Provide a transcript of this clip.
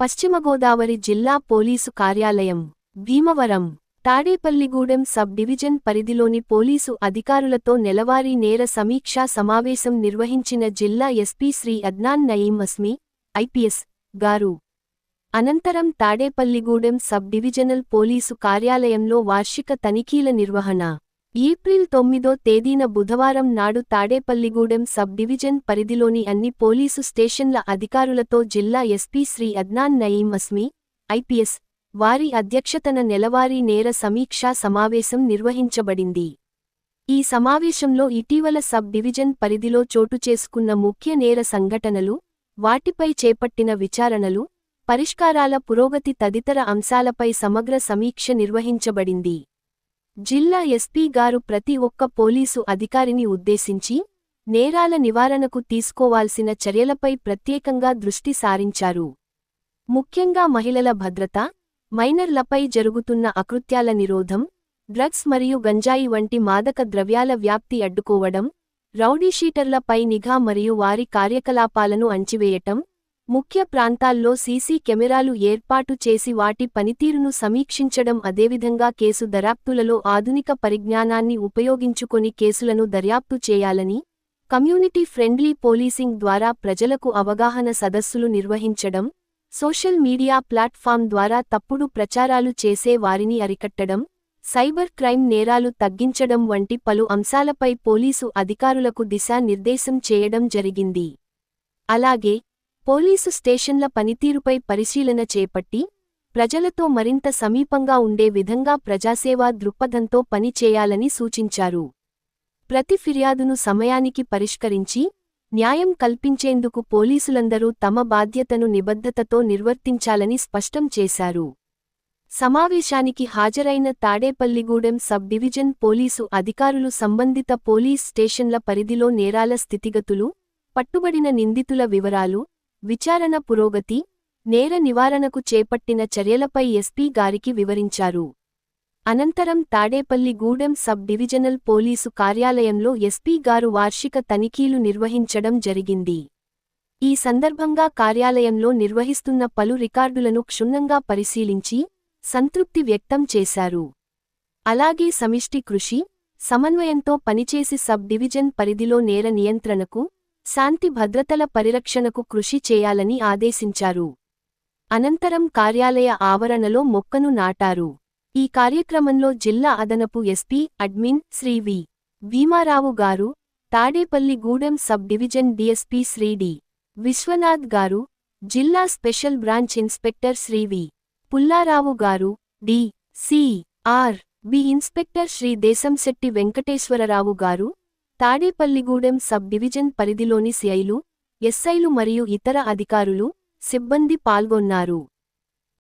పశ్చిమ గోదావరి జిల్లా పోలీసు కార్యాలయం భీమవరం తాడేపల్లిగూడెం సబ్ డివిజన్ పరిధిలోని పోలీసు అధికారులతో నెలవారీ నేర సమీక్షా సమావేశం నిర్వహించిన జిల్లా ఎస్పీ శ్రీ అద్నాన్ నయీం అస్మి ఐపీఎస్ గారు. అనంతరం తాడేపల్లిగూడెం సబ్ డివిజనల్ పోలీసు కార్యాలయంలో వార్షిక తనిఖీల నిర్వహణ. ఏప్రిల్ తొమ్మిదో తేదీన బుధవారం నాడు తాడేపల్లిగూడెం సబ్ డివిజన్ పరిధిలోని అన్ని పోలీసు స్టేషన్ల అధికారులతో జిల్లా ఎస్పీ శ్రీ అద్నాన్ నయీం అస్మి ఐపీఎస్ వారి అధ్యక్షతన నెలవారీ నేర సమీక్షా సమావేశం నిర్వహించబడింది. ఈ సమావేశంలో ఇటీవల సబ్ డివిజన్ పరిధిలో చోటు చేసుకున్న ముఖ్య నేర సంఘటనలు వాటిపై చేపట్టిన విచారణలు పరిష్కారాల పురోగతి తదితర అంశాలపై సమగ్ర సమీక్ష నిర్వహించబడింది. జిల్లా ఎస్పీ గారు ప్రతి ఒక్క పోలీసు అధికారిని ఉద్దేశించి నేరాల నివారణకు తీసుకోవాల్సిన చర్యలపై ప్రత్యేకంగా దృష్టి సారించారు. ముఖ్యంగా మహిళల భద్రత మైనర్లపై జరుగుతున్న అకృత్యాల నిరోధం డ్రగ్స్ మరియు గంజాయి వంటి మాదక ద్రవ్యాల వ్యాప్తి అడ్డుకోవడం రౌడీషీటర్లపై నిఘా మరియు వారి కార్యకలాపాలను అంచివేయటం ముఖ్య ప్రాంతాల్లో సీసీ కెమెరాలు ఏర్పాటు చేసి వాటి పనితీరును సమీక్షించడం అదేవిధంగా కేసు దర్యాప్తులలో ఆధునిక పరిజ్ఞానాన్ని ఉపయోగించుకొని కేసులను దర్యాప్తు చేయాలని కమ్యూనిటీ ఫ్రెండ్లీ పోలీసింగ్ ద్వారా ప్రజలకు అవగాహన సదస్సులు నిర్వహించడం సోషల్ మీడియా ప్లాట్ఫామ్ ద్వారా తప్పుడు ప్రచారాలు చేసే వారిని అరికట్టడం సైబర్ క్రైమ్ నేరాలు తగ్గించడం వంటి పలు అంశాలపై పోలీసు అధికారులకు దిశానిర్దేశం చేయడం జరిగింది. అలాగే పోలీసు స్టేషన్ల పనితీరుపై పరిశీలన చేపట్టి ప్రజలతో మరింత సమీపంగా ఉండే విధంగా ప్రజాసేవా దృక్పథంతో పనిచేయాలని సూచించారు. ప్రతి ఫిర్యాదును సమయానికి పరిష్కరించి న్యాయం కల్పించేందుకు పోలీసులందరూ తమ బాధ్యతను నిబద్ధతతో నిర్వర్తించాలని స్పష్టం చేశారు. సమావేశానికి హాజరైన తాడేపల్లిగూడెం సబ్ డివిజన్ పోలీసు అధికారులు సంబంధిత పోలీస్ స్టేషన్ల పరిధిలో నేరాల స్థితిగతులు పట్టుబడిన నిందితుల వివరాలు విచారణ పురోగతి నేర నివారణకు చేపట్టిన చర్యలపై ఎస్పీ గారికి వివరించారు. అనంతరం Tadepalli Gudem sub divisional police కార్యాలయంలో ఎస్పీ గారు వార్షిక తనిఖీలు నిర్వహించడం జరిగింది. ఈ సందర్భంగా కార్యాలయంలో నిర్వహిస్తున్న పలు రికార్డులను క్షుణ్ణంగా పరిశీలించి సంతృప్తి వ్యక్తం చేశారు. అలాగే సమిష్టి కృషి సమన్వయంతో పనిచేసి సబ్ డివిజన్ పరిధిలో నేర నియంత్రణకు శాంతి భద్రతల పరిరక్షణకు కృషి చేయాలని ఆదేశించారు. అనంతరం కార్యాలయ ఆవరణలో మొక్కను నాటారు. ఈ కార్యక్రమంలో జిల్లా అదనపు SP admin Shri V. Bhimarao garu Tadepalli Gudem sub division DSP Shri D. Vishwanath garu జిల్లా special branch inspector Shri V. Pullarao garu D. C. R. B. Inspector Shri Deshamsetti Venkateswararao garu Tadepalligudem sub division పరిధిలోని సిఐలు ఎస్ఐలు మరియు ఇతర అధికారులు సిబ్బంది పాల్గొన్నారు.